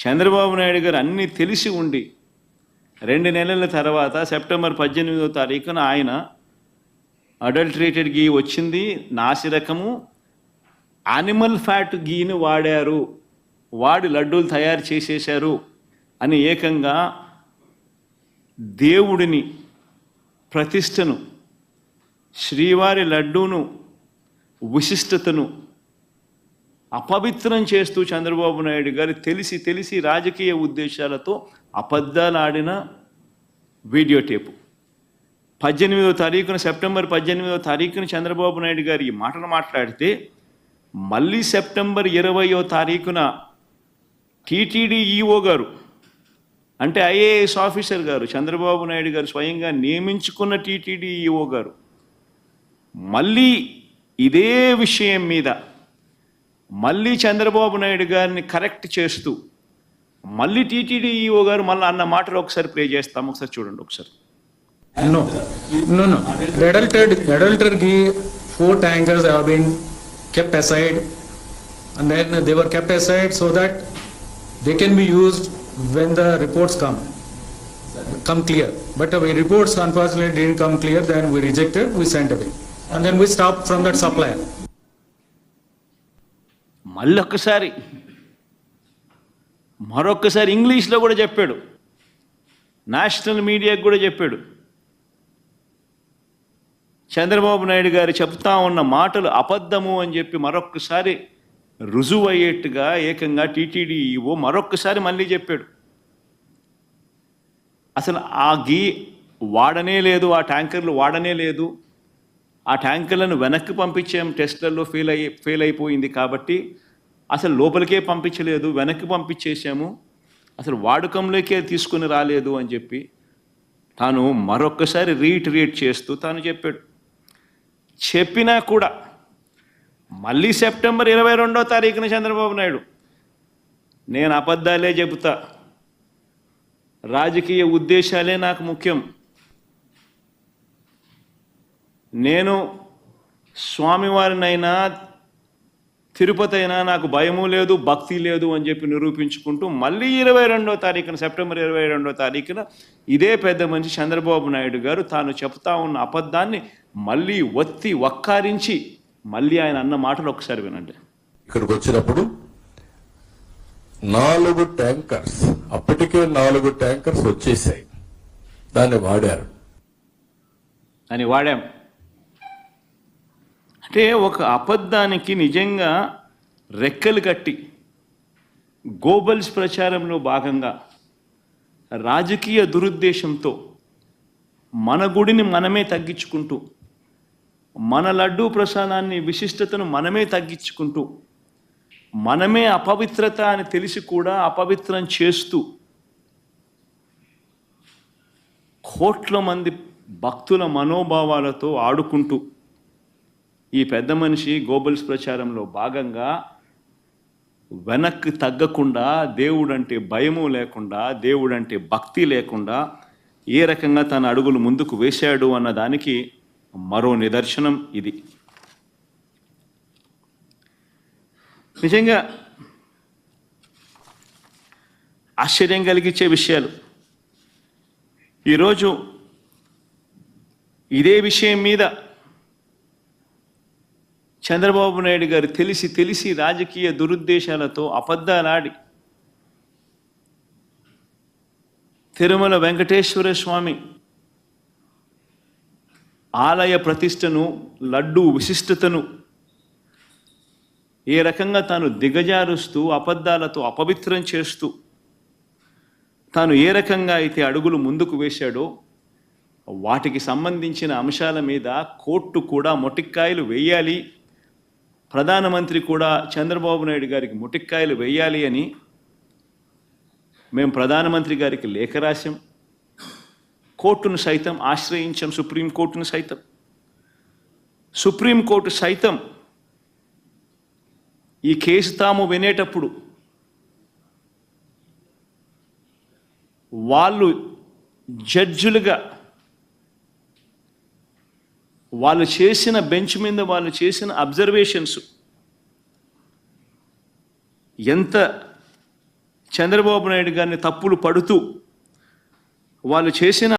చంద్రబాబు నాయుడు గారు అన్నీ తెలిసి ఉండి రెండు నెలల తర్వాత సెప్టెంబర్ పద్దెనిమిదో తారీఖున ఆయన అడల్ట్రేటెడ్ గీ వచ్చింది నాసిరకము యానిమల్ ఫ్యాట్ గీని వాడారు వాడి లడ్డూలు తయారు చేసేశారు అని ఏకంగా దేవుడిని ప్రతిష్టను శ్రీవారి లడ్డూను విశిష్టతను అపవిత్రం చేస్తూ చంద్రబాబు నాయుడు గారు తెలిసి తెలిసి రాజకీయ ఉద్దేశాలతో అబద్ధాలు ఆడిన వీడియో టేపు. పద్దెనిమిదో తారీఖున సెప్టెంబర్ పద్దెనిమిదో తారీఖున చంద్రబాబు నాయుడు గారు ఈ మాటలు మాట్లాడితే మళ్ళీ సెప్టెంబర్ ఇరవయో తారీఖున టీటీడీ ఈఓ గారు అంటే ఐఏఎస్ ఆఫీసర్ గారు చంద్రబాబు నాయుడు గారు స్వయంగా నియమించుకున్న టీటీడీ ఈఓ గారు మళ్ళీ ఇదే విషయం మీద మళ్ళీ చంద్రబాబు నాయుడు గారిని కరెక్ట్ చేస్తూ మళ్ళీ టీటీడీఈఓ గారు మళ్ళీ అన్న మాటలు ఒకసారి ప్లే చేస్తాం ఒకసారి చూడండి ఒకసారి No, no, no. The adulterated, ghee, four tankers have been kept aside, and then they were kept aside so that they can be used when the reports come, come clear. But the reports unfortunately didn't come clear, then we rejected, we sent away. And then we stopped from that supplier. మళ్ళొక్కసారి మరొక్కసారి ఇంగ్లీష్లో కూడా చెప్పాడు. National మీడియాకు కూడా చెప్పాడు. చంద్రబాబు నాయుడు గారు చెప్తా ఉన్న మాటలు అబద్ధము అని చెప్పి మరొక్కసారి రుజువు అయ్యేట్టుగా ఏకంగా టీటీడీ ఈవో మరొక్కసారి మళ్ళీ చెప్పాడు. అసలు ఆ గీ వాడనే లేదు ఆ ట్యాంకర్లు వాడనే లేదు. ఆ ట్యాంకర్లను వెనక్కి పంపించాం టెస్ట్లలో ఫెయిల్ అయ్యి ఫెయిల్ అయిపోయింది కాబట్టి అసలు లోపలికే పంపించలేదు వెనక్కి పంపించేసాము. అసలు వాడుకంలోకే తీసుకుని రాలేదు అని చెప్పి తాను మరొక్కసారి రీఇటరేట్ చేస్తూ తాను చెప్పాడు. చెప్పినా కూడా మళ్ళీ సెప్టెంబర్ ఇరవై రెండో తారీఖున చంద్రబాబు నాయుడు నేను అబద్ధాలే చెబుతా. రాజకీయ ఉద్దేశాలే నాకు ముఖ్యం. నేను స్వామివారినైనా తిరుపతి అయినా నాకు భయము లేదు భక్తి లేదు అని చెప్పి నిరూపించుకుంటూ మళ్ళీ ఇరవై రెండో తారీఖున సెప్టెంబర్ ఇరవై రెండో తారీఖున ఇదే పెద్ద మనిషి చంద్రబాబు నాయుడు గారు తాను చెప్తా ఉన్న అబద్ధాన్ని మళ్ళీ ఒత్తి వక్కారించి మళ్ళీ ఆయన అన్న మాటలు ఒకసారి వినండి. ఇక్కడికి వచ్చినప్పుడు నాలుగు ట్యాంకర్స్ అప్పటికే నాలుగు ట్యాంకర్స్ వచ్చేసాయి. దాన్ని వాడారు. అని వాడాం. అంటే ఒక అబద్ధానికి నిజంగా రెక్కలు కట్టి గోబల్స్ ప్రచారంలో భాగంగా రాజకీయ దురుద్దేశంతో మన గుడిని మనమే తగ్గించుకుంటూ మన లడ్డూ ప్రసాదాన్ని విశిష్టతను మనమే తగ్గించుకుంటూ మనమే అపవిత్రత అని తెలిసి కూడా అపవిత్రం చేస్తూ కోట్ల మంది భక్తుల మనోభావాలతో ఆడుకుంటూ ఈ పెద్ద మనిషి గోబల్స్ ప్రచారంలో భాగంగా వెనక్కి తగ్గకుండా దేవుడంటే భయము లేకుండా దేవుడంటే భక్తి లేకుండా ఏ రకంగా తన అడుగులు ముందుకు వేశాడు అన్న దానికి మరో నిదర్శనం ఇది. నిజంగా ఆశ్చర్యం కలిగించే విషయాలు. ఈరోజు ఇదే విషయం మీద చంద్రబాబు నాయుడు గారు తెలిసి తెలిసి రాజకీయ దురుద్దేశాలతో అబద్ధాలాడి తిరుమల వెంకటేశ్వర స్వామి ఆలయ ప్రతిష్టను లడ్డు విశిష్టతను ఏ రకంగా తాను దిగజారుస్తూ అబద్ధాలతో అపవిత్రం చేస్తూ తాను ఏ రకంగా అయితే అడుగులు ముందుకు వేశాడో వాటికి సంబంధించిన అంశాల మీద కోర్టు కూడా మొటిక్కాయలు వేయాలి. ప్రధానమంత్రి కూడా చంద్రబాబు నాయుడు గారికి ముటిక్కాయలు వేయాలి అని మేము ప్రధానమంత్రి గారికి లేఖ రాశాం. కోర్టును సైతం ఆశ్రయించాం సుప్రీంకోర్టును సైతం. సుప్రీంకోర్టు సైతం ఈ కేసు తాము వినేటప్పుడు వాళ్ళు జడ్జులుగా వాళ్ళు చేసిన బెంచ్ మీద వాళ్ళు చేసిన అబ్జర్వేషన్స్. ఎంత చంద్రబాబు నాయుడు గారిని తప్పులు పడుతూ వాళ్ళు చేసిన